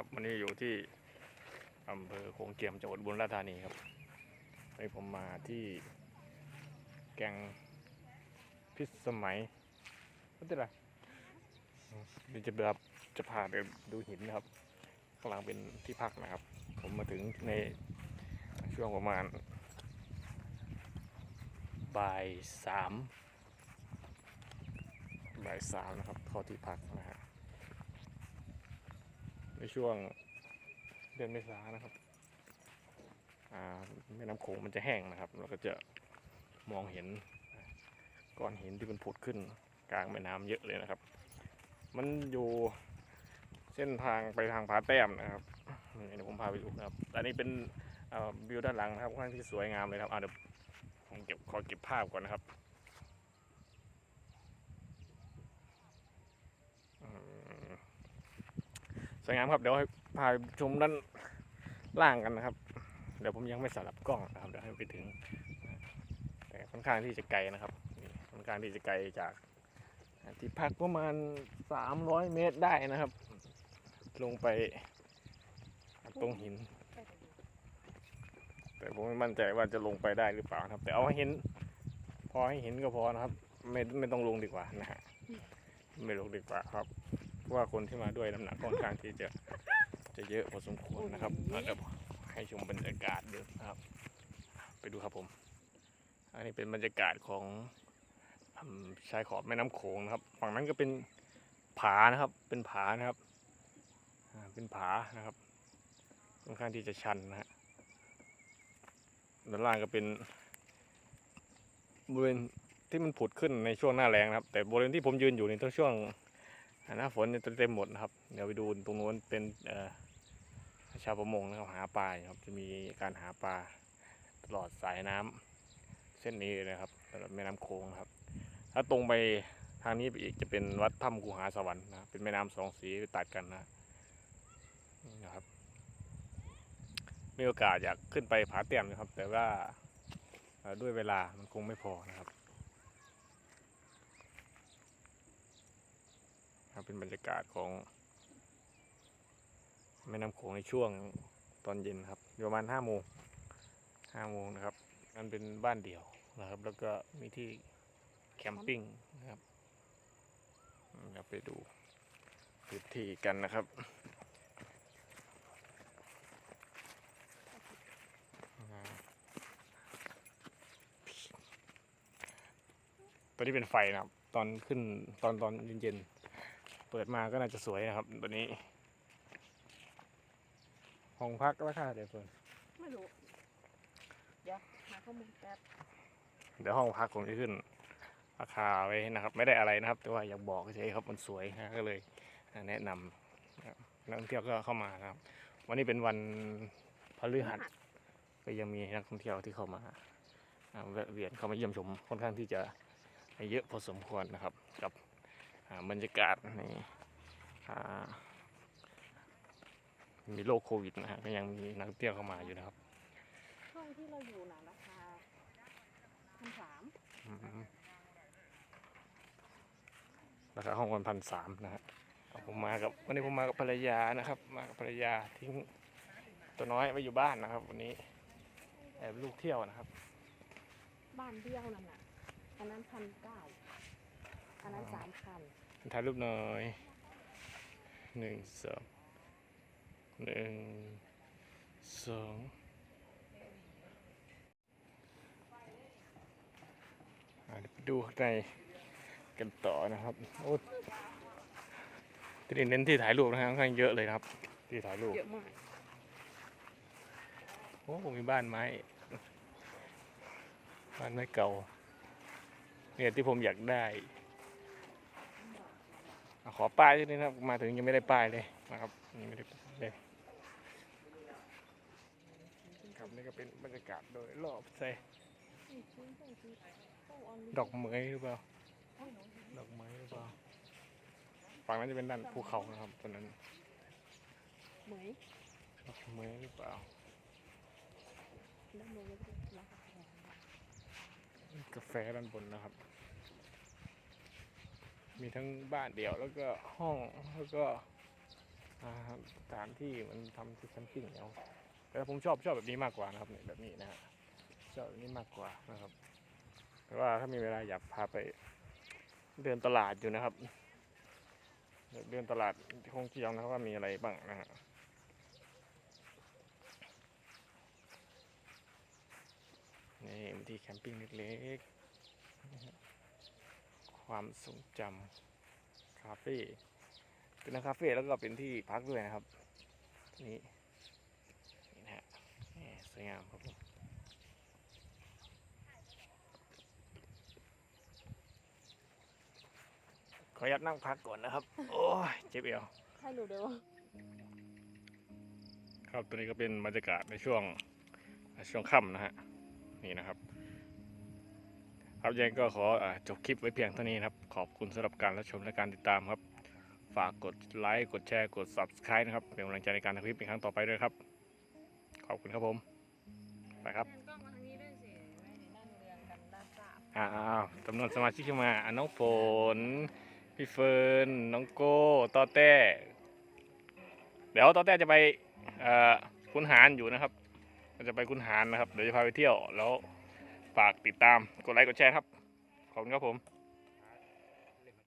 ครับวันนี้อยู่ที่อำเภอโขงเจียมจังหวัดบุรีราชธานีครับวันนี้ผมมาที่แกงพิษสมัยไม่เป็นไรเดี๋ยวจะแบบจะพาไปดูหินนะครับข้างหลังเป็นที่พักนะครับ ผมมาถึงในช่วงประมาณบ่ายสามบ่ายสามนะครับเข้าที่พักนะฮะ ในช่วงเดือนเมษานะครับอ่าแม่น้ำโขงมันจะแห้งนะครับ เราก็จะมองเห็นก้อนหินที่มันผุดขึ้นกลางแม่น้ำเยอะเลยนะครับ มันอยู่เส้นทางไปทางผาแต้มนะครับเดี๋ยวผมพาไปดูนะครับอันนี้เป็นวิวด้านหลังนะครับค่อนข้างที่สวยงามเลยครับอ่าเดี๋ยวผมเก็บขอเก็บภาพก่อนนะครับอืม ส วยงามครับเดี๋ยวให้พาไปชมด้านล่างกันนะครับ เดี๋ยวผมยังไม่สลับกล้องนะครับเดี๋ยวให้ไปถึงแต่ค่อนข้างที่จะไกลนะครับค่อนข้างที่จะไกลจากที่พักประมาณ 300 เมตรได้นะครับ ลงไปตรงหิน แต่ผมไม่มั่นใจว่าจะลงไปได้หรือเปล่าครับ แต่เอาให้เห็น พอให้เห็นก็พอนะครับ ไม่ไม่ต้องลงดีกว่านะฮะ ไม่ลงดีกว่าครับเพราะว่าคนที่มาด้วยน้ำหนักค่อนข้างที่จะจะเยอะพอสมควรนะครับแล้วก็ให้ชมบรรยากาศเดิมนะครับ ไปดูครับผม อันนี้เป็นบรรยากาศของอืมชายขอบแม่น้ำโขงนะครับ ฝั่งนั้นก็เป็นผานะครับ เป็นผานะครับอ่าเป็นผานะครับค่อนข้างที่จะชันนะฮะด้านล่างก็เป็นบริเวณ ที่มันผุดขึ้นในช่วงหน้าแรงนะครับ แต่บริเวณที่ผมยืนอยู่ในต้องช่วงหน้าฝนเนี่ยเต็มหมดนะครับ เดี๋ยวไปดูตรงนู้นเป็นชาวประมงนะครับหาปลาครับ จะมีการหาปลาตลอดสายน้ำเส้นนี้เลยนะครับตลอดแม่น้ำโขงครับ ถ้าตรงไปทางนี้ไปอีกจะเป็นวัดถ้ำกูหาสวรรค์นะเป็นแม่น้ำสองสีตัดกันนะนะครับมีโอกาสอยากขึ้นไปผาเตี้ยมนะครับ แต่ว่าด้วยเวลามันคงไม่พอนะครับ ครับเป็นบรรยากาศของแม่น้ำโขงในช่วงตอนเย็นครับประมาณห้าโมงห้าโมงนะครับนั่นเป็นบ้านเดี่ยวนะครับ แล้วก็มีที่แคมปิ้งนะครับนะครับไปดูพื้นที่กันนะครับตัวนี้เป็นไฟนะครับ ตอนขึ้นตอนตอนเย็นๆ เปิดมาก็น่าจะสวยนะครับ ตัวนี้ ห้องพักราคาเดี๋ยวเพิ่นไม่รู้ เดี๋ยวหาข้อมูลแป๊บ เดี๋ยวห้องพักผมจะขึ้นราคาไว้นะครับ ไม่ได้อะไรนะครับ แต่ว่าอยากบอกเฉยๆครับมันสวยนะก็เลยแนะนำนะครับนักท่องเที่ยวก็เข้ามานะครับ วันนี้เป็นวันพฤหัสก็ยังมีนักท่องเที่ยวที่เข้ามาอ่าแวะเวียนเข้ามาเยี่ยมชมค่อนข้างที่จะเยอะพอสมควรนะครับกับอ่า บรรยากาศในอ่ามีโรคโควิดนะฮะก็ยังมีนักท่องเที่ยวเข้ามาอยู่นะครับห้องที่เราอยู่น่ะราคาพันสามอืมราคาห้องวันพันสามนะฮะผมมากับวันนี้ผมมากับภรรยานะครับ มากับภรรยาทิ้งตัวน้อยไว้อยู่บ้านนะครับ วันนี้แอบลูกเที่ยวนะครับ บ้านเดียวนั่นน่ะอันนั้นพันเก้าอันนั้นอ๋อสามพัน ถ่ายรูปหน่อยหนึ่งสองหนึ่งสองอ่าเดี๋ยวไปดูข้างในกันต่อนะครับ โอ้ที่นี่เน้นที่ถ่ายรูปนะฮะค่อนข้างเยอะเลยนะครับ ที่ถ่ายรูปเยอะมากโอ้มีบ้านไม้ บ้านไม้เก่า เนี่ยที่ผมอยากได้อะ ขอป้ายด้วยนะครับ มาถึงยังไม่ได้ป้ายเลยนะครับยังไม่ได้ป้ายเลยครับนี่ก็เป็นบรรยากาศโดยรอบใส่ดอกเหมยหรือเปล่าดอกไม้หรือเปล่าฝั่งนั้นจะเป็นด้านภูเขานะครับตอนนั้นเหมยดอกไม้หรือเปล่าด้านบนก็เป็นราคาแพงกาแฟด้านบนนะครับ มีทั้งบ้านเดี่ยวแล้วก็ห้องแล้วก็สถานที่มันทำที่แคมปิ้งแล้วแต่ผมชอบชอบแบบนี้มากกว่านะครับเนี่ยแบบนี้นะฮะชอบแบบนี้มากกว่านะครับ แต่ว่าถ้ามีเวลาอยากพาไปเดินตลาดอยู่นะครับเดินตลาดคงเที่ยวนะครับว่ามีอะไรบ้างนะฮะนี่ที่แคมปิ้งเล็กๆ ความทรงจำคาเฟ่เป็นร้านคาเฟ่แล้วก็เป็นที่พักด้วยนะครับนี่นี่นะฮะนี่สวยงามครับผมขออนุญาตนั่งพักก่อนนะครับ โอ้ยเจ็บเอวให้หนูเดี๋ยวครับตัวนี้ก็เป็นบรรยากาศในช่วงช่วงค่ำนะฮะนี่นะครับ ครับยังไงก็ขออาจบคลิปไว้เพียงเท่านี้นะครับ ขอบคุณสำหรับการรับชมและการติดตามครับ ฝากกดไลค์กดแชร์กด subscribe นะครับ เป็นกำลังใจในการทำคลิปเป็นครั้งต่อไปด้วยครับ ขอบคุณครับผม ไปครับแทนกล้องมาทางนี้ด้วยสิไม่ได้นั่งเรียงกันด้านซ้ายอ้าวจำนวนสมาชิกเข้ามาอะน้องฝน พี่เฟิร์น น้องโก้ต่อแต้ เดี๋ยวต่อแต้จะไปเอ่อคุณหารอยู่นะครับเราจะไปคุณหารนะครับ เดี๋ยวจะพาไปเที่ยวแล้ว ฝากติดตามกดไลค์กดแชร์ครับ ขอบคุณครับผม